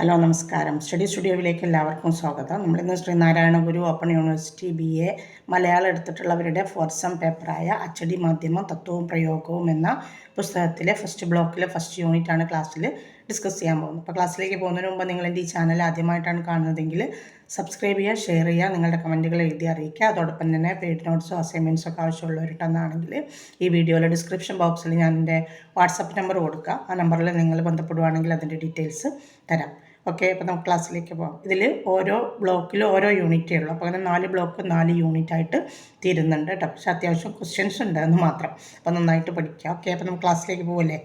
Hello നമസ്കാരം. Study സ്റ്റുഡിയോയിലേക്ക് എല്ലാവർക്കും സ്വാഗതം. നമ്മളിന്ന് Sreenarayana Guru open university B A Malayalam എടുത്തിട്ടുള്ളവരുടെ fourth പേപ്പറായ അച്ചടി മാധ്യമം തത്വവും പ്രയോഗവും എന്ന പുസ്തകത്തിലെ ഫസ്റ്റ് ബ്ലോക്കിലെ ഫസ്റ്റ് യൂണിറ്റ് ആണ് ക്ലാസ്സിൽ ഡിസ്കസ് ചെയ്യാൻ പോകുന്നത്. അപ്പോൾ ക്ലാസ്സിലേക്ക് പോകുന്നതിന് മുമ്പ് നിങ്ങൾ എന്റെ ഈ ചാനൽ ആദ്യമായിട്ടാണ് കാണുന്നതെങ്കിൽ സബ്സ്ക്രൈബ് ചെയ്യുക ഷെയർ ചെയ്യുക നിങ്ങളുടെ കമന്റുകൾ എഴുതി അറിയിക്കുക. അതോടൊപ്പം തന്നെ പേഡ് നോട്ട്സോ അസൈൻമെന്റ്സോ ഒക്കെ ആവശ്യമുള്ളവരുണ്ടെന്നാണെങ്കിൽ ഈ വീഡിയോയിലെ ഡിസ്ക്രിപ്ഷൻ ബോക്സിൽ ഞാൻ എന്റെ വാട്സപ്പ് നമ്പർ കൊടുക്കുക ആ നമ്പറിൽ നിങ്ങൾ ബന്ധപ്പെടുവാണെങ്കിൽ അതിന്റെ ഡീറ്റെയിൽസ് തരാം. ഓക്കെ അപ്പോൾ നമുക്ക് ക്ലാസ്സിലേക്ക് പോകാം ഇതിൽ ഓരോ ബ്ലോക്കിലും ഓരോ യൂണിറ്റേ ഉള്ളൂ. അപ്പോൾ അങ്ങനെ നാല് ബ്ലോക്ക് നാല് യൂണിറ്റ് ആയിട്ട് തീരുന്നുണ്ട് കേട്ടോ. പക്ഷേ അത്യാവശ്യം ക്വസ്റ്റ്യൻസ് ഉണ്ട് എന്ന് മാത്രം. അപ്പോൾ നന്നായിട്ട് പഠിക്കുക ഓക്കെ അപ്പോൾ നമുക്ക് ക്ലാസ്സിലേക്ക് പോകല്ലേ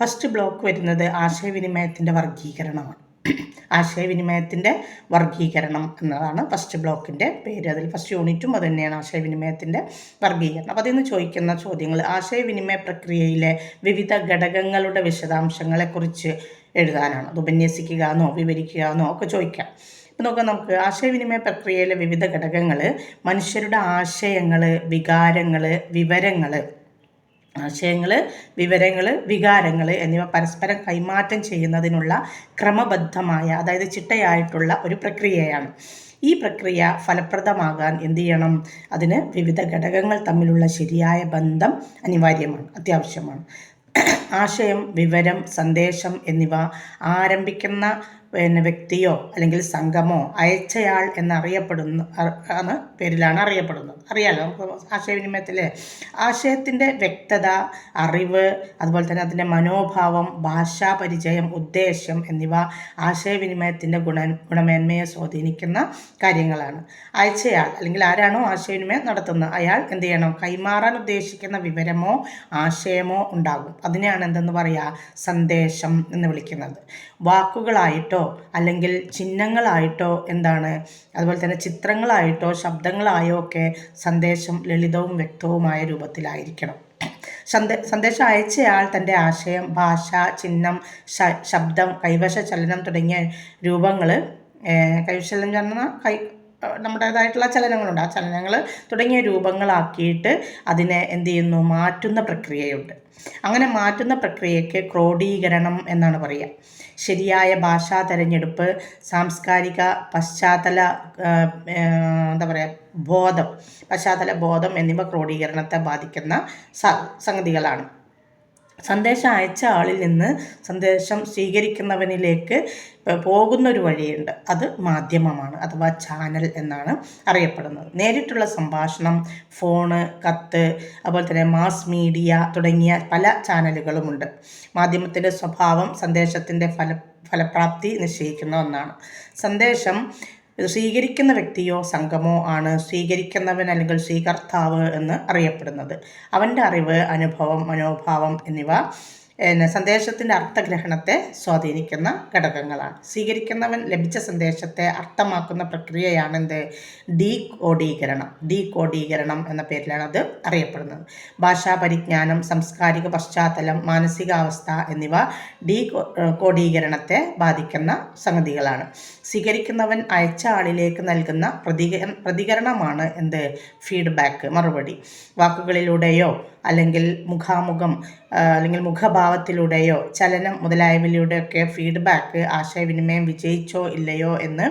ഫസ്റ്റ് ബ്ലോക്ക് വരുന്നത് ആശയവിനിമയത്തിന്റെ വർഗീകരണമാണ് ആശയവിനിമയത്തിന്റെ വർഗീകരണം എന്നതാണ് ഫസ്റ്റ് ബ്ലോക്കിന്റെ പേര്. അതിൽ ഫസ്റ്റ് യൂണിറ്റും അത് തന്നെയാണ് ആശയവിനിമയത്തിന്റെ വർഗീകരണം അപ്പോൾ അതിൽ ചോദിക്കുന്ന ചോദ്യങ്ങൾ ആശയവിനിമയ പ്രക്രിയയിലെ വിവിധ ഘടകങ്ങളുടെ വിശദാംശങ്ങളെക്കുറിച്ച് എഴുതാനാണ്. അത് ഉപന്യസിക്കുക എന്നോ വിവരിക്കുക എന്നോ ഒക്കെ ചോദിക്കാം. ഇപ്പം നോക്കാം നമുക്ക്. ആശയവിനിമയ പ്രക്രിയയിലെ വിവിധ ഘടകങ്ങൾ മനുഷ്യരുടെ ആശയങ്ങൾ വികാരങ്ങൾ വിവരങ്ങൾ ആശയങ്ങൾ വിവരങ്ങൾ വികാരങ്ങൾ എന്നിവ പരസ്പരം കൈമാറ്റം ചെയ്യുന്നതിനുള്ള ക്രമബദ്ധമായ അതായത് ചിട്ടയായിട്ടുള്ള ഒരു പ്രക്രിയയാണ്. ഈ പ്രക്രിയ ഫലപ്രദമാകാൻ എന്ത് ചെയ്യണം? അതിന് വിവിധ ഘടകങ്ങൾ തമ്മിലുള്ള ശരിയായ ബന്ധം അനിവാര്യമാണ് അത്യാവശ്യമാണ്. ആശയം വിവരം സന്ദേശം എന്നിവ ആരംഭിക്കുന്ന പിന്നെ വ്യക്തിയോ അല്ലെങ്കിൽ സംഘമോ അയച്ചയാൾ എന്നറിയപ്പെടുന്ന ആണ് പേരിലാണ് അറിയപ്പെടുന്നത്. അറിയാലോ? നമുക്ക് ആശയവിനിമയത്തിൽ ആശയത്തിന്റെ വ്യക്തത അറിവ് അതുപോലെ തന്നെ അതിന്റെ മനോഭാവം ഭാഷാ പരിചയം ഉദ്ദേശ്യം എന്നിവ ആശയവിനിമയത്തിന്റെ ഗുണ ഗുണമേന്മയെ സ്വാധീനിക്കുന്ന കാര്യങ്ങളാണ്. അയച്ചയാൾ അല്ലെങ്കിൽ ആരാണോ ആശയവിനിമയം നടത്തുന്നത് അയാൾ എന്ത് ചെയ്യണം? കൈമാറാൻ ഉദ്ദേശിക്കുന്ന വിവരമോ ആശയമോ ഉണ്ടാകും. അതിനെയാണ് എന്തെന്ന് പറയുക സന്ദേശം എന്ന് വിളിക്കുന്നത്. വാക്കുകളായിട്ടോ അല്ലെങ്കിൽ ചിഹ്നങ്ങളായിട്ടോ എന്താണ്? അതുപോലെ തന്നെ ചിത്രങ്ങളായിട്ടോ ശബ്ദങ്ങളായോ ഒക്കെ സന്ദേശം ലളിതവും വ്യക്തവുമായ രൂപത്തിലായിരിക്കണം. സന്ദേ സന്ദേശം അയച്ചയാൾ തന്റെ ആശയം ഭാഷ ചിഹ്നം ശബ്ദം കൈവശ ചലനം തുടങ്ങിയ രൂപങ്ങൾ കൈവശലം ചലന കൈ നമ്മുടേതായിട്ടുള്ള ചലനങ്ങളുണ്ട്. ആ ചലനങ്ങൾ തുടങ്ങിയ രൂപങ്ങളാക്കിയിട്ട് അതിനെ എന്ത് ചെയ്യുന്നു? മാറ്റുന്ന പ്രക്രിയയുണ്ട്. അങ്ങനെ മാറ്റുന്ന പ്രക്രിയയ്ക്ക് ക്രോഡീകരണം എന്നാണ് പറയുക. ശരിയായ ഭാഷാ തിരഞ്ഞെടുപ്പ് സാംസ്കാരിക പശ്ചാത്തല എന്താ പറയുക ബോധം. പശ്ചാത്തല ബോധം എന്നിവ ക്രോഡീകരണത്തെ ബാധിക്കുന്ന സംഗതികളാണ്. സന്ദേശം അയച്ച ആളിൽ നിന്ന് സന്ദേശം സ്വീകരിക്കുന്നവനിലേക്ക് പോകുന്ന ഒരു വഴിയുണ്ട്. അത് മാധ്യമമാണ് അഥവാ ചാനൽ എന്നാണ് അറിയപ്പെടുന്നത്. നേരിട്ടുള്ള സംഭാഷണം ഫോണ് കത്ത് അതുപോലെ തന്നെ മാസ് മീഡിയ തുടങ്ങിയ പല ചാനലുകളുമുണ്ട്. മാധ്യമത്തിന്റെ സ്വഭാവം സന്ദേശത്തിന്റെ ഫല ഫലപ്രാപ്തി നിശ്ചയിക്കുന്ന ഒന്നാണ്. സന്ദേശം സ്വീകരിക്കുന്ന വ്യക്തിയോ സംഘമോ ആണ് സ്വീകരിക്കുന്നവൻ അല്ലെങ്കിൽ സ്വീകർത്താവ് എന്ന് അറിയപ്പെടുന്നത്. അവന്റെ അറിവ് അനുഭവം മനോഭാവം എന്നിവ സന്ദേശത്തിന്റെ അർത്ഥഗ്രഹണത്തെ സ്വാധീനിക്കുന്ന ഘടകങ്ങളാണ്. സ്വീകരിക്കുന്നവൻ ലഭിച്ച സന്ദേശത്തെ അർത്ഥമാക്കുന്ന പ്രക്രിയയാണ് എന്ത് ഡീ കോഡീകരണം ഡീ കോഡീകരണം എന്ന പേരിലാണ് അത് അറിയപ്പെടുന്നത്. ഭാഷാ പരിജ്ഞാനം സാംസ്കാരിക പശ്ചാത്തലം മാനസികാവസ്ഥ എന്നിവ ഡീ കോഡീകരണത്തെ ബാധിക്കുന്ന സംഗതികളാണ്. സ്വീകരിക്കുന്നവൻ അയച്ച ആളിലേക്ക് നൽകുന്ന പ്രതികര പ്രതികരണമാണ് എന്ത്? ഫീഡ്ബാക്ക് മറുപടി. വാക്കുകളിലൂടെയോ അല്ലെങ്കിൽ മുഖാമുഖം അല്ലെങ്കിൽ മുഖഭാവത്തിലൂടെയോ ചലനം മുതലായവയിലൂടെയൊക്കെ ഫീഡ്ബാക്ക് ആശയവിനിമയം വിജയിച്ചോ ഇല്ലയോ എന്ന്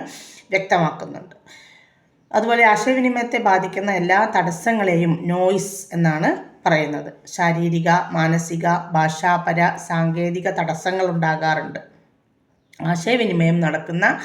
വ്യക്തമാക്കുന്നുണ്ട്. അതുപോലെ ആശയവിനിമയത്തെ ബാധിക്കുന്ന എല്ലാ തടസ്സങ്ങളെയും നോയിസ് എന്നാണ് പറയുന്നത്. ശാരീരിക മാനസിക ഭാഷാപര സാങ്കേതിക തടസ്സങ്ങൾ ഉണ്ടാകാറുണ്ട്. ആശയവിനിമയം നടക്കുന്ന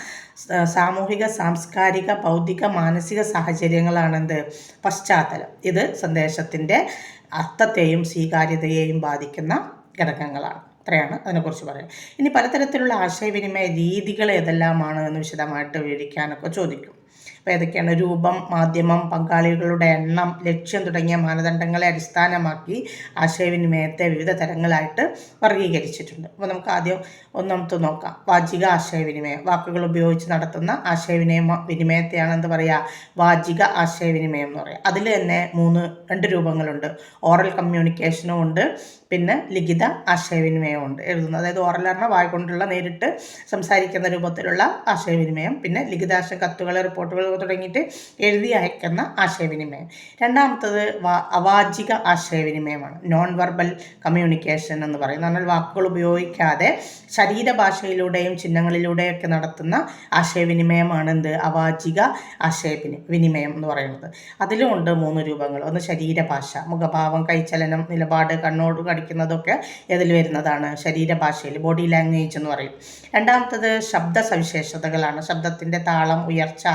സാമൂഹിക സാംസ്കാരിക ബൗദ്ധിക മാനസിക സാഹചര്യങ്ങളാണെന്ത്? പശ്ചാത്തലം. ഇത് സന്ദേശത്തിന്റെ അർത്ഥത്തെയും സ്വീകാര്യതയെയും ബാധിക്കുന്ന ഘടകങ്ങളാണ്. അത്രയാണ് അതിനെക്കുറിച്ച് പറയാം ഇനി പലതരത്തിലുള്ള ആശയവിനിമയ രീതികൾ ഏതെല്ലാമാണ് എന്ന് വിശദമായിട്ട് വിവരിക്കാനൊക്കെ ചോദിക്കും. അപ്പോൾ ഏതൊക്കെയാണ്? രൂപം മാധ്യമം പങ്കാളികളുടെ എണ്ണം ലക്ഷ്യം തുടങ്ങിയ മാനദണ്ഡങ്ങളെ അടിസ്ഥാനമാക്കി ആശയവിനിമയത്തെ വിവിധ തരങ്ങളായിട്ട് വർഗീകരിച്ചിട്ടുണ്ട് അപ്പോൾ നമുക്ക് ആദ്യം ഒന്നാമത്തെ നോക്കാം. വാചിക ആശയവിനിമയം. വാക്കുകൾ ഉപയോഗിച്ച് നടത്തുന്ന ആശയവിനിമയ വിനിമയത്തെയാണ് എന്ത് പറയുക വാചിക ആശയവിനിമയം എന്ന് പറയുക അതിൽ തന്നെ മൂന്ന് രണ്ട് രൂപങ്ങളുണ്ട്. ഓറൽ കമ്മ്യൂണിക്കേഷനും ഉണ്ട്. പിന്നെ ലിഖിത ആശയവിനിമയമുണ്ട് എഴുതുന്നത്. അതായത് ഓറൽ പറഞ്ഞാൽ വായ കൊണ്ടുള്ള നേരിട്ട് സംസാരിക്കുന്ന രൂപത്തിലുള്ള ആശയവിനിമയം. പിന്നെ ലിഖിതാശ കത്തുകൾ റിപ്പോർട്ടുകൾ തുടങ്ങിയിട്ട് എഴുതി അയക്കുന്ന ആശയവിനിമയം. രണ്ടാമത്തത് അവാചിക ആശയവിനിമയമാണ്. നോൺ വെർബൽ കമ്മ്യൂണിക്കേഷൻ എന്ന് പറയുന്നത്. എന്നാൽ വാക്കുകൾ ഉപയോഗിക്കാതെ ശരീരഭാഷയിലൂടെയും ചിഹ്നങ്ങളിലൂടെയൊക്കെ നടത്തുന്ന ആശയവിനിമയമാണ് എന്ത്? അവാചിക ആശയവിനി വിനിമയം എന്ന് പറയുന്നത്. അതിലും ഉണ്ട് മൂന്ന് രൂപങ്ങൾ. ഒന്ന് ശരീരഭാഷ. മുഖഭാവം കൈച്ചലനം നിലപാട് കണ്ണോട് കടിക്കുന്നതൊക്കെ ഇതിൽ വരുന്നതാണ്. ശരീരഭാഷയിൽ ബോഡി ലാംഗ്വേജ് എന്ന് പറയും. രണ്ടാമത്തത് ശബ്ദ സവിശേഷതകളാണ് ശബ്ദത്തിന്റെ താളം ഉയർച്ച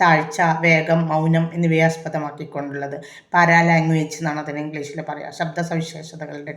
താഴ്ച വേഗം മൗനം എന്നിവയെ ആസ്പദമാക്കിക്കൊണ്ടുള്ളത്. പാരാലാംഗ്വേജ് എന്നാണ് അതിന് ഇംഗ്ലീഷിൽ പറയുക. ശബ്ദ സവിശേഷതകളുടെ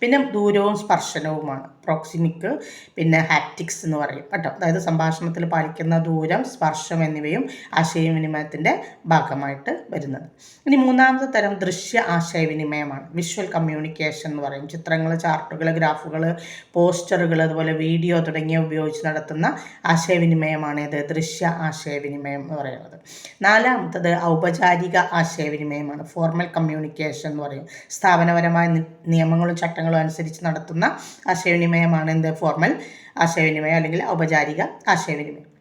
പിന്നെ ദൂരവും സ്പർശനവുമാണ്. പ്രോക്സിമിക് പിന്നെ ഹാപ്റ്റിക്സ് എന്ന് പറയും കേട്ടോ. അതായത് സംഭാഷണത്തിൽ പാലിക്കുന്ന ദൂരം സ്പർശം എന്നിവയും ആശയവിനിമയത്തിന്റെ ഭാഗമായിട്ട് വരുന്നത്. ഇനി മൂന്നാമത്തെ തരം ദൃശ്യ ആശയവിനിമയമാണ്. വിഷ്വൽ കമ്മ്യൂണിക്കേഷൻ എന്ന് പറയും. ചിത്രങ്ങൾ ചാർട്ടുകൾ ഗ്രാഫുകൾ പോസ്റ്ററുകൾ അതുപോലെ വീഡിയോ തുടങ്ങിയ ഉപയോഗിച്ച് നടത്തുന്ന ആശയവിനിമയമാണ് ഇത്. ദൃശ്യ ആശയവിനിമയം എന്ന് പറയുന്നത്. നാലാമത്തത് ഔപചാരിക ആശയവിനിമയമാണ്. ഫോർമൽ കമ്മ്യൂണിക്കേഷൻ എന്ന് പറയും. സ്ഥാപനപരമായ നിയമങ്ങളും ചട്ടങ്ങളും അനുസരിച്ച് നടത്തുന്ന ആശയവിനിമയമാണ് എന്ത്? ഫോർമൽ ആശയവിനിമയം അല്ലെങ്കിൽ ഔപചാരിക ആശയവിനിമയം.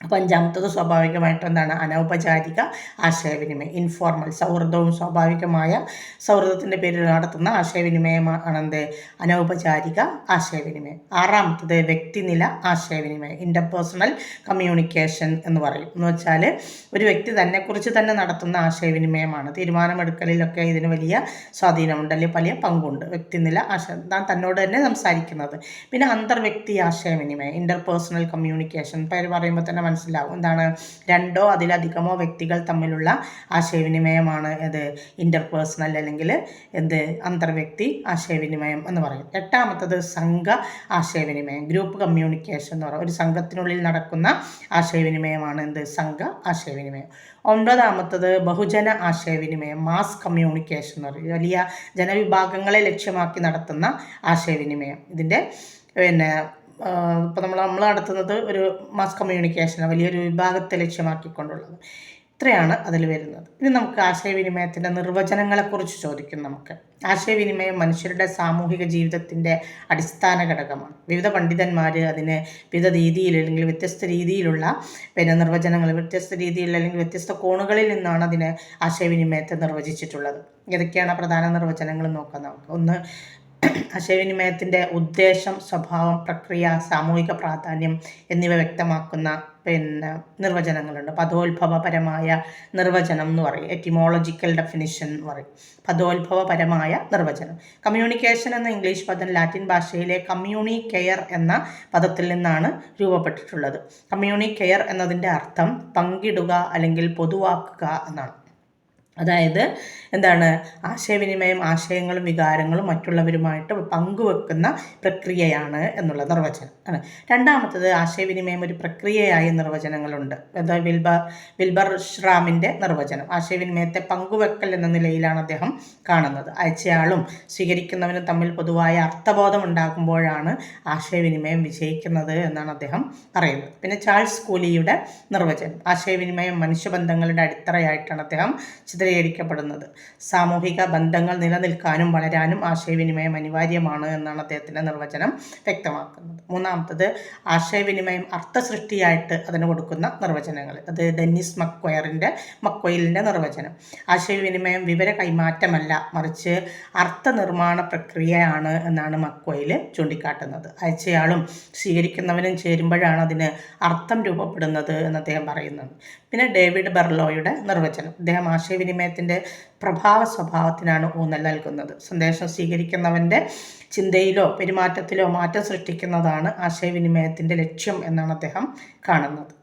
അപ്പോൾ അഞ്ചാമത്തത് സ്വാഭാവികമായിട്ട് എന്താണ് അനൗപചാരിക ആശയവിനിമയം ഇൻഫോർമൽ സൗഹൃദവും സ്വാഭാവികമായ സൗഹൃദത്തിന്റെ പേരിൽ നടത്തുന്ന ആശയവിനിമയമാണ് എന്ത് അനൗപചാരിക ആശയവിനിമയം. ആറാമത്തത് വ്യക്തിനില ആശയവിനിമയം ഇന്റർപേഴ്സണൽ കമ്മ്യൂണിക്കേഷൻ എന്ന് പറയും. എന്ന് വെച്ചാൽ ഒരു വ്യക്തി തന്നെക്കുറിച്ച് തന്നെ നടത്തുന്ന ആശയവിനിമയമാണ്. തീരുമാനമെടുക്കലിലൊക്കെ ഇതിന് വലിയ സ്വാധീനമുണ്ട് അല്ലെങ്കിൽ വലിയ പങ്കുണ്ട്. വ്യക്തിനില ആശയ താൻ തന്നോട് തന്നെ സംസാരിക്കുന്നത്. പിന്നെ അന്തർവ്യക്തി ആശയവിനിമയം ഇന്റർപേഴ്സണൽ കമ്മ്യൂണിക്കേഷൻ പേര് പറയുമ്പോൾ തന്നെ മനസ്സിലാവും. എന്താണ്? രണ്ടോ അതിലധികമോ വ്യക്തികൾ തമ്മിലുള്ള ആശയവിനിമയമാണ് ഇത് ഇന്റർപേഴ്സണൽ അല്ലെങ്കിൽ എന്ത്? അന്തർവ്യക്തി ആശയവിനിമയം എന്ന് പറയും എട്ടാമത്തത് സംഘ ആശയവിനിമയം. ഗ്രൂപ്പ് കമ്മ്യൂണിക്കേഷൻ എന്ന് പറയും ഒരു സംഘത്തിനുള്ളിൽ നടക്കുന്ന ആശയവിനിമയമാണ് എന്ത്? സംഘ ആശയവിനിമയം. ഒൻപതാമത്തത് ബഹുജന ആശയവിനിമയം. മാസ് കമ്മ്യൂണിക്കേഷൻ എന്ന് പറയും വലിയ ജനവിഭാഗങ്ങളെ ലക്ഷ്യമാക്കി നടത്തുന്ന ആശയവിനിമയം. ഇതിന്റെ പിന്നെ ഇപ്പോൾ നമ്മൾ നമ്മൾ നടത്തുന്നത് ഒരു മാസ് കമ്മ്യൂണിക്കേഷൻ വലിയൊരു വിഭാഗത്തെ ലക്ഷ്യമാക്കിക്കൊണ്ടുള്ളത്. ഇത്രയാണ് അതിൽ വരുന്നത്. ഇനി നമുക്ക് ആശയവിനിമയത്തിന്റെ നിർവചനങ്ങളെക്കുറിച്ച് ചോദിക്കും നമുക്ക്. ആശയവിനിമയം മനുഷ്യരുടെ സാമൂഹിക ജീവിതത്തിന്റെ അടിസ്ഥാന ഘടകമാണ്. വിവിധ പണ്ഡിതന്മാർ അതിന് വിവിധ രീതിയിൽ അല്ലെങ്കിൽ വ്യത്യസ്ത രീതിയിലുള്ള പിന്നെ നിർവചനങ്ങൾ വ്യത്യസ്ത രീതിയിൽ അല്ലെങ്കിൽ വ്യത്യസ്ത കോണുകളിൽ നിന്നാണ് അതിനെ ആശയവിനിമയത്തെ നിർവചിച്ചിട്ടുള്ളത്. ഏതൊക്കെയാണ് പ്രധാന നിർവചനങ്ങൾ നോക്കാം നമുക്ക്. ഒന്ന് ആശയവിനിമയത്തിന്റെ ഉദ്ദേശം സ്വഭാവം പ്രക്രിയ സാമൂഹിക പ്രാധാന്യം എന്നിവ വ്യക്തമാക്കുന്ന പിന്നെ നിർവചനങ്ങളുണ്ട്. പദോത്ഭവപരമായ നിർവചനം എന്ന് പറയും. എറ്റിമോളജിക്കൽ ഡെഫിനിഷൻ എന്ന് പറയും. പദോത്ഭവപരമായ നിർവചനം. കമ്മ്യൂണിക്കേഷൻ എന്ന ഇംഗ്ലീഷ് പദം ലാറ്റിൻ ഭാഷയിലെ കമ്മ്യൂണി കെയർ എന്ന പദത്തിൽ നിന്നാണ് രൂപപ്പെട്ടിട്ടുള്ളത്. കമ്മ്യൂണി കെയർ എന്നതിന്റെ അർത്ഥം പങ്കിടുക അല്ലെങ്കിൽ പൊതുവാക്കുക എന്നാണ്. അതായത് എന്താണ്? ആശയവിനിമയം ആശയങ്ങളും വികാരങ്ങളും മറ്റുള്ളവരുമായിട്ട് പങ്കുവെക്കുന്ന പ്രക്രിയയാണ് എന്നുള്ള നിർവചനം ആണ് രണ്ടാമത്തത് ആശയവിനിമയം ഒരു പ്രക്രിയയായ നിർവചനങ്ങളുണ്ട്. അതായത് വിൽബർ വിൽബർ ഷ്രാമിന്റെ നിർവചനം. ആശയവിനിമയത്തെ പങ്കുവെക്കൽ എന്ന നിലയിലാണ് അദ്ദേഹം കാണുന്നത്. അയച്ചയാളും സ്വീകരിക്കുന്നവനും തമ്മിൽ പൊതുവായ അർത്ഥബോധം ഉണ്ടാകുമ്പോഴാണ് ആശയവിനിമയം വിജയിക്കുന്നത് എന്നാണ് അദ്ദേഹം പറയുന്നത്. പിന്നെ ചാൾസ് കൂലിയുടെ നിർവചനം. ആശയവിനിമയം മനുഷ്യബന്ധങ്ങളുടെ അടിത്തറയായിട്ടാണ് അദ്ദേഹം ചിത്രീകരിക്കപ്പെടുന്നത്. സാമൂഹിക ബന്ധങ്ങൾ നിലനിൽക്കാനും വളരാനും ആശയവിനിമയം അനിവാര്യമാണ് എന്നാണ് അദ്ദേഹത്തിന്റെ നിർവചനം വ്യക്തമാക്കുന്നത്. മൂന്നാമത്തത് ആശയവിനിമയം അർത്ഥസൃഷ്ടിയായിട്ട് അതിന് കൊടുക്കുന്ന നിർവചനങ്ങൾ. അത് ഡെന്നിസ് മക്വയറിന്റെ മക്വയിലിന്റെ നിർവചനം. ആശയവിനിമയം വിവര കൈമാറ്റമല്ല മറിച്ച് അർത്ഥനിർമ്മാണ പ്രക്രിയയാണ് എന്നാണ് മക്വയിൽ ചൂണ്ടിക്കാട്ടുന്നത്. അയച്ചയാളും സ്വീകരിക്കുന്നവനും ചേരുമ്പോഴാണ് അതിന് അർത്ഥം രൂപപ്പെടുന്നത് എന്ന് അദ്ദേഹം പറയുന്നത്. പിന്നെ ഡേവിഡ് ബെർലോയുടെ നിർവചനം. അദ്ദേഹം ആശയവിനിമയത്തിന്റെ പ്രഭാവ സ്വഭാവത്തിനാണ് ഊന്നൽ നൽകുന്നത്. സന്ദേശം സ്വീകരിക്കുന്നവന്റെ ചിന്തയിലോ പെരുമാറ്റത്തിലോ മാറ്റം സൃഷ്ടിക്കുന്നതാണ് ആശയവിനിമയത്തിന്റെ ലക്ഷ്യം എന്നാണ് അദ്ദേഹം കാണുന്നത്.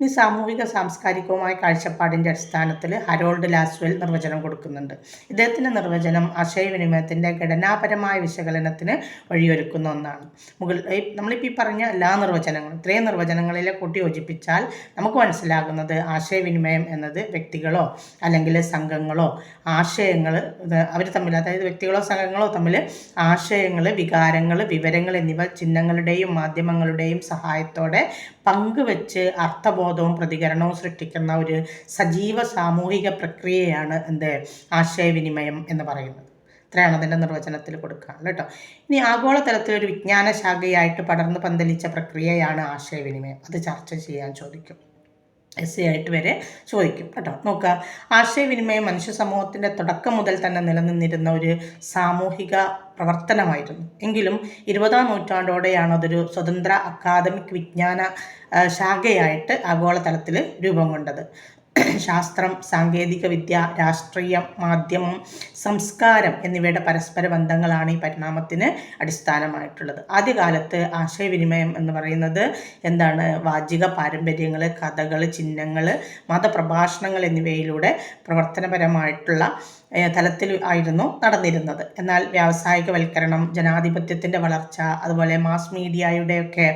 ഇനി സാമൂഹിക സാംസ്കാരികവുമായ കാഴ്ചപ്പാടിന്റെ അടിസ്ഥാനത്തിൽ ഹരോൾഡ് ലാസ്വെൽ നിർവചനം കൊടുക്കുന്നുണ്ട്. ഇദ്ദേഹത്തിന്റെ നിർവചനം ആശയവിനിമയത്തിന്റെ ഘടനാപരമായ വിശകലനത്തിന് വഴിയൊരുക്കുന്ന ഒന്നാണ്. മുകൾ നമ്മളിപ്പോൾ ഈ പറഞ്ഞ എല്ലാ നിർവചനങ്ങളും ഇത്രയും നിർവചനങ്ങളിലെ കൂട്ടി യോജിപ്പിച്ചാൽ നമുക്ക് മനസ്സിലാകുന്നത് ആശയവിനിമയം എന്നത് വ്യക്തികളോ അല്ലെങ്കിൽ സംഘങ്ങളോ ആശയങ്ങൾ അവർ തമ്മിൽ അതായത് വ്യക്തികളോ സംഘങ്ങളോ തമ്മിൽ ആശയങ്ങൾ വികാരങ്ങൾ വിവരങ്ങൾ എന്നിവ ചിഹ്നങ്ങളുടെയും മാധ്യമങ്ങളുടെയും സഹായത്തോടെ പങ്കുവെച്ച് അർത്ഥബോധവും പ്രതികരണവും സൃഷ്ടിക്കുന്ന ഒരു സജീവ സാമൂഹിക പ്രക്രിയയാണ് എന്ത്? ആശയവിനിമയം എന്ന് പറയുന്നത്. ഇത്രയാണ് അതിന്റെ നിർവചനത്തിൽ കൊടുക്കുക കേട്ടോ. ഇനി ആഗോളതലത്തിൽ ഒരു വിജ്ഞാന ശാഖയായിട്ട് പടർന്നു പന്തലിച്ച പ്രക്രിയയാണ് ആശയവിനിമയം. അത് ചർച്ച ചെയ്യാൻ ചോദിക്കും. എസ് സി ആയിട്ട് വരെ ചോദിക്കും കേട്ടോ. നോക്കുക. ആശയവിനിമയം മനുഷ്യ സമൂഹത്തിന്റെ തുടക്കം മുതൽ തന്നെ നിലനിന്നിരുന്ന ഒരു സാമൂഹിക പ്രവർത്തനമായിരുന്നു. എങ്കിലും ഇരുപതാം നൂറ്റാണ്ടോടെയാണ് അതൊരു സ്വതന്ത്ര അക്കാദമിക് വിജ്ഞാന ശാഖയായിട്ട് ആഗോളതലത്തിൽ രൂപം കൊണ്ടത്. ശാസ്ത്രം സാങ്കേതിക വിദ്യ രാഷ്ട്രീയം മാധ്യമം സംസ്കാരം എന്നിവയുടെ പരസ്പര ബന്ധങ്ങളാണ് ഈ പരിണാമത്തിന് അടിസ്ഥാനമായിട്ടുള്ളത്. ആദ്യകാലത്ത് ആശയവിനിമയം എന്ന് പറയുന്നത് എന്താണ്? വാചിക പാരമ്പര്യങ്ങൾ കഥകൾ ചിഹ്നങ്ങൾ മതപ്രഭാഷണങ്ങൾ എന്നിവയിലൂടെ പ്രവർത്തനപരമായിട്ടുള്ള തലത്തിൽ ആയിരുന്നു നടന്നിരുന്നത്. എന്നാൽ വ്യാവസായികവൽക്കരണം ജനാധിപത്യത്തിന്റെ വളർച്ച അതുപോലെ മാസ് മീഡിയയുടെയൊക്കെ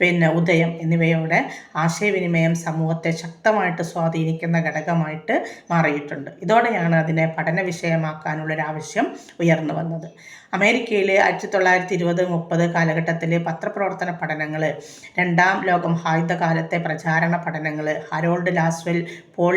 പിന്നെ ഉദയം എന്നിവയോടെ ആശയവിനിമയം സമൂഹത്തെ ശക്തമായിട്ട് സ്വാധീനിക്കുന്ന ഘടകമായിട്ട് മാറിയിട്ടുണ്ട്. ഇതോടെയാണ് അതിനെ പഠന വിഷയമാക്കാനുള്ളൊരാവശ്യം ഉയർന്നു വന്നത്. അമേരിക്കയിൽ ആയിരത്തി തൊള്ളായിരത്തി ഇരുപത് മുപ്പത് കാലഘട്ടത്തിലെ പത്രപ്രവർത്തന പഠനങ്ങൾ രണ്ടാം ലോകം കാലത്തെ പ്രചാരണ പഠനങ്ങൾ Harold Lasswell Paul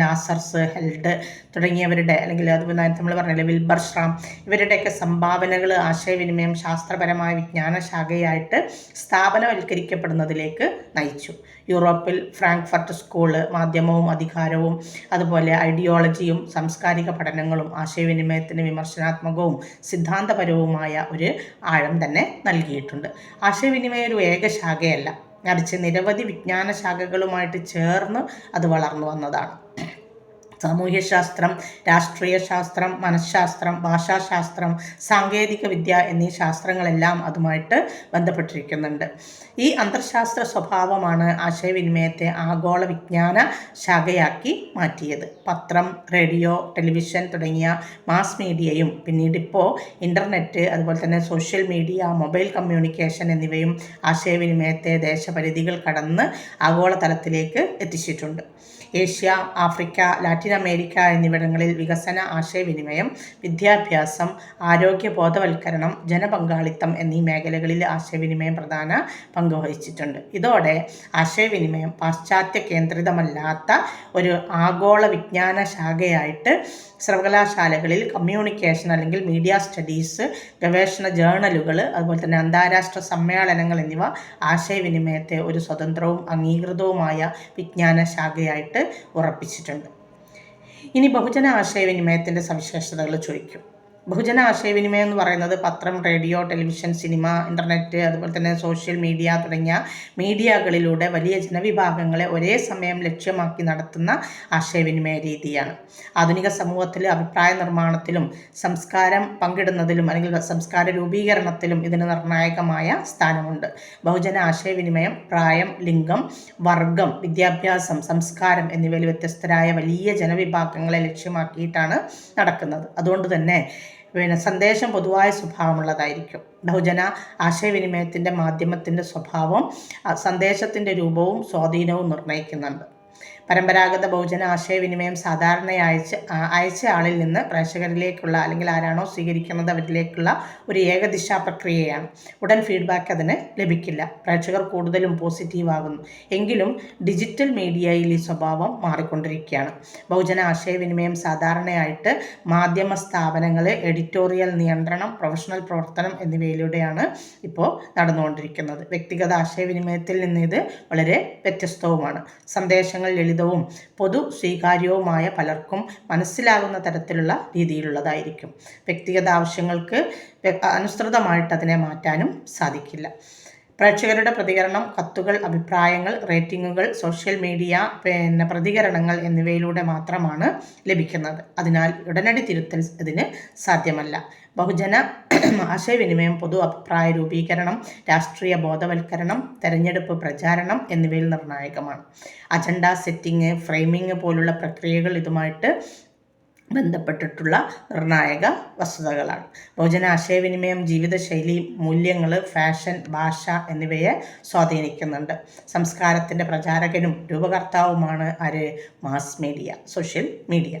Lazarsfeld തുടങ്ങിയവരുടെ അല്ലെങ്കിൽ അതുപോലെ നമ്മൾ പറഞ്ഞില്ലേ വിൽബർ ശ്രാം ഇവരുടെയൊക്കെ സംഭാവനകൾ ആശയവിനിമയം ശാസ്ത്രപരമായ വിജ്ഞാന ശാഖയായിട്ട് സ്ഥാപനവൽക്കരിക്കപ്പെടുന്നതിലേക്ക് നയിച്ചു. യൂറോപ്പിൽ ഫ്രാങ്ക്ഫർട്ട് സ്കൂൾ മാധ്യമവും അധികാരവും അതുപോലെ ഐഡിയോളജിയും സാംസ്കാരിക പഠനങ്ങളും ആശയവിനിമയത്തിന് വിമർശനാത്മകവും സിദ്ധാന്തപരവുമായ ഒരു ആഴം തന്നെ നൽകിയിട്ടുണ്ട്. ആശയവിനിമയം ഒരു ഏക ശാഖയല്ല മറിച്ച് നിരവധി വിജ്ഞാന ശാഖകളുമായിട്ട് ചേർന്ന് അത് വളർന്നു വന്നതാണ്. സാമൂഹ്യശാസ്ത്രം രാഷ്ട്രീയ ശാസ്ത്രം മനഃശാസ്ത്രം ഭാഷാശാസ്ത്രം സാങ്കേതിക വിദ്യ എന്നീ ശാസ്ത്രങ്ങളെല്ലാം അതുമായിട്ട് ബന്ധപ്പെട്ടിരിക്കുന്നുണ്ട്. ഈ അന്തർശാസ്ത്ര സ്വഭാവമാണ് ആശയവിനിമയത്തെ ആഗോള വിജ്ഞാന ശാഖയാക്കി മാറ്റിയത്. പത്രം റേഡിയോ ടെലിവിഷൻ തുടങ്ങിയ മാസ് മീഡിയയും പിന്നീട് ഇപ്പോൾ ഇന്റർനെറ്റ് അതുപോലെ തന്നെ സോഷ്യൽ മീഡിയ മൊബൈൽ കമ്മ്യൂണിക്കേഷൻ എന്നിവയും ആശയവിനിമയത്തെ ദേശപരിധികൾ കടന്ന് ആഗോളതലത്തിലേക്ക് എത്തിച്ചിട്ടുണ്ട്. ഏഷ്യ ആഫ്രിക്ക ലാറ്റിൻ അമേരിക്ക എന്നിവിടങ്ങളിൽ വികസന ആശയവിനിമയം വിദ്യാഭ്യാസം ആരോഗ്യ ബോധവൽക്കരണം ജനപങ്കാളിത്തം എന്നീ മേഖലകളിൽ ആശയവിനിമയം പ്രധാന പങ്ക് വഹിച്ചിട്ടുണ്ട്. ഇതോടെ ആശയവിനിമയം പാശ്ചാത്യ കേന്ദ്രിതമല്ലാത്ത ഒരു ആഗോള വിജ്ഞാന ശാഖയായിട്ട് സർവകലാശാലകളിൽ കമ്മ്യൂണിക്കേഷൻ അല്ലെങ്കിൽ മീഡിയ സ്റ്റഡീസ് ഗവേഷണ ജേണലുകൾ അതുപോലെ തന്നെ അന്താരാഷ്ട്ര സമ്മേളനങ്ങൾ എന്നിവ ആശയവിനിമയത്തെ ഒരു സ്വതന്ത്രവും അംഗീകൃതവുമായ വിജ്ഞാന ശാഖയായിട്ട് ഉറപ്പിച്ചിട്ടുണ്ട്. ഇനി ബഹുജന ആശയവിനിമയത്തിന്റെ സവിശേഷതകൾ ചോദിക്കും. ബഹുജന ആശയവിനിമയം എന്ന് പറയുന്നത് പത്രം റേഡിയോ ടെലിവിഷൻ സിനിമ ഇന്റർനെറ്റ് അതുപോലെ തന്നെ സോഷ്യൽ മീഡിയ തുടങ്ങിയ മീഡിയകളിലൂടെ വലിയ ജനവിഭാഗങ്ങളെ ഒരേ സമയം ലക്ഷ്യമാക്കി നടത്തുന്ന ആശയവിനിമയ രീതിയാണ്. ആധുനിക സമൂഹത്തിൽ അഭിപ്രായ നിർമ്മാണത്തിലും സംസ്കാരം പങ്കിടുന്നതിലും അല്ലെങ്കിൽ സംസ്കാര രൂപീകരണത്തിലും ഇതിന് നിർണായകമായ സ്ഥാനമുണ്ട്. ബഹുജന ആശയവിനിമയം പ്രായം ലിംഗം വർഗം വിദ്യാഭ്യാസം സംസ്കാരം എന്നിവയിൽ വ്യത്യസ്തരായ വലിയ ജനവിഭാഗങ്ങളെ ലക്ഷ്യമാക്കിയിട്ടാണ് നടക്കുന്നത്. അതുകൊണ്ട് തന്നെ പിന്നെ സന്ദേശം പൊതുവായ സ്വഭാവമുള്ളതായിരിക്കും. ബഹുജന ആശയവിനിമയത്തിന്റെ മാധ്യമത്തിന്റെ സ്വഭാവം സന്ദേശത്തിന്റെ രൂപവും സ്വാധീനവും നിർണയിക്കുന്നുണ്ട് പരമ്പരാഗത ബഹുജന ആശയവിനിമയം സാധാരണ അയച്ച ആളിൽ നിന്ന് പ്രേക്ഷകരിലേക്കുള്ള അല്ലെങ്കിൽ ആരാണോ സ്വീകരിക്കുന്നത് അവരിലേക്കുള്ള ഒരു ഏകദിശാ പ്രക്രിയയാണ്. ഉടൻ ഫീഡ്ബാക്ക് അതിന് ലഭിക്കില്ല. പ്രേക്ഷകർ കൂടുതലും പോസിറ്റീവ് ആകുന്നു. എങ്കിലും ഡിജിറ്റൽ മീഡിയയിൽ ഈ സ്വഭാവം മാറിക്കൊണ്ടിരിക്കുകയാണ്. ബഹുജന ആശയവിനിമയം സാധാരണയായിട്ട് മാധ്യമ സ്ഥാപനങ്ങൾ എഡിറ്റോറിയൽ നിയന്ത്രണം പ്രൊഫഷണൽ പ്രവർത്തനം എന്നിവയിലൂടെയാണ് ഇപ്പോൾ നടന്നുകൊണ്ടിരിക്കുന്നത്. വ്യക്തിഗത ആശയവിനിമയത്തിൽ നിന്ന് ഇത് വളരെ വ്യത്യസ്തവുമാണ്. സന്ദേശങ്ങൾ ലളിത ലളിതവും പൊതു സ്വീകാര്യവുമായ പലർക്കും മനസ്സിലാകുന്ന തരത്തിലുള്ള രീതിയിലുള്ളതായിരിക്കും. വ്യക്തിഗത ആവശ്യങ്ങൾക്ക് അനുസൃതമായിട്ട് അതിനെ മാറ്റാനും സാധിക്കില്ല. പ്രേക്ഷകരുടെ പ്രതികരണം കത്തുകൾ അഭിപ്രായങ്ങൾ റേറ്റിംഗുകൾ സോഷ്യൽ മീഡിയ പിന്നെ പ്രതികരണങ്ങൾ എന്നിവയിലൂടെ മാത്രമാണ് ലഭിക്കുന്നത്. അതിനാൽ ഉടനടി തിരുത്തൽ ഇതിന് സാധ്യമല്ല. ബഹുജന ആശയവിനിമയം പൊതു അഭിപ്രായ രൂപീകരണം രാഷ്ട്രീയ ബോധവൽക്കരണം തെരഞ്ഞെടുപ്പ് പ്രചാരണം എന്നിവയിൽ നിർണായകമാണ്. അജണ്ട സെറ്റിംഗ് ഫ്രെയിമിംഗ് പോലുള്ള പ്രക്രിയകൾ ഇതുമായിട്ട് ബന്ധപ്പെട്ടിട്ടുള്ള നിർണായക വസ്തുതകളാണ്. ബഹുജന ആശയവിനിമയം ജീവിതശൈലി മൂല്യങ്ങൾ ഫാഷൻ ഭാഷ എന്നിവയെ സ്വാധീനിക്കുന്നുണ്ട്. സംസ്കാരത്തിന്റെ പ്രചാരകനും രൂപകർത്താവുമാണ് ആര്? Mass media social media.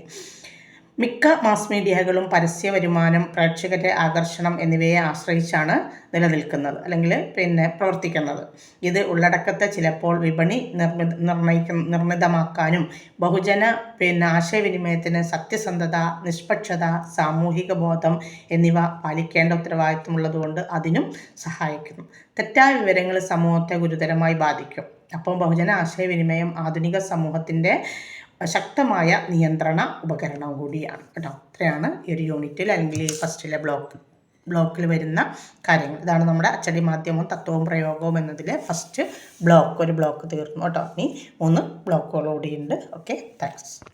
മിക്ക മാസ് മീഡിയകളും പരസ്യ വരുമാനം പ്രേക്ഷകരുടെ ആകർഷണം എന്നിവയെ ആശ്രയിച്ചാണ് നിലനിൽക്കുന്നത് അല്ലെങ്കിൽ പിന്നെ പ്രവർത്തിക്കുന്നത്. ഇത് ഉള്ളടക്കത്തെ ചിലപ്പോൾ വിപണി നിർമ്മിത നിർണയിക്ക നിർമ്മിതമാക്കാനും ബഹുജന പിന്നെ ആശയവിനിമയത്തിന് സത്യസന്ധത നിഷ്പക്ഷത സാമൂഹിക ബോധം എന്നിവ പാലിക്കേണ്ട ഉത്തരവാദിത്വമുള്ളതുകൊണ്ട് അതിനും സഹായിക്കുന്നു. തെറ്റായ വിവരങ്ങൾ സമൂഹത്തെ ഗുരുതരമായി ബാധിക്കും. അപ്പോൾ ബഹുജന ആശയവിനിമയം ആധുനിക സമൂഹത്തിന്റെ ശക്തമായ നിയന്ത്രണ ഉപകരണം കൂടിയാണ് കേട്ടോ. ഇത്രയാണ് ഈ ഒരു യൂണിറ്റിൽ അല്ലെങ്കിൽ ഈ ഫസ്റ്റിലെ ബ്ലോക്ക് ബ്ലോക്കിൽ വരുന്ന കാര്യങ്ങൾ. ഇതാണ് നമ്മുടെ അച്ചടി മാധ്യമവും തത്വവും പ്രയോഗവും എന്നതിലെ ഫസ്റ്റ് ബ്ലോക്ക് ഒരു ബ്ലോക്ക് തീർന്നു കേട്ടോ. ഇനി മൂന്ന് ബ്ലോക്കുകളോടെയുണ്ട് ഓക്കെ താങ്ക്സ്.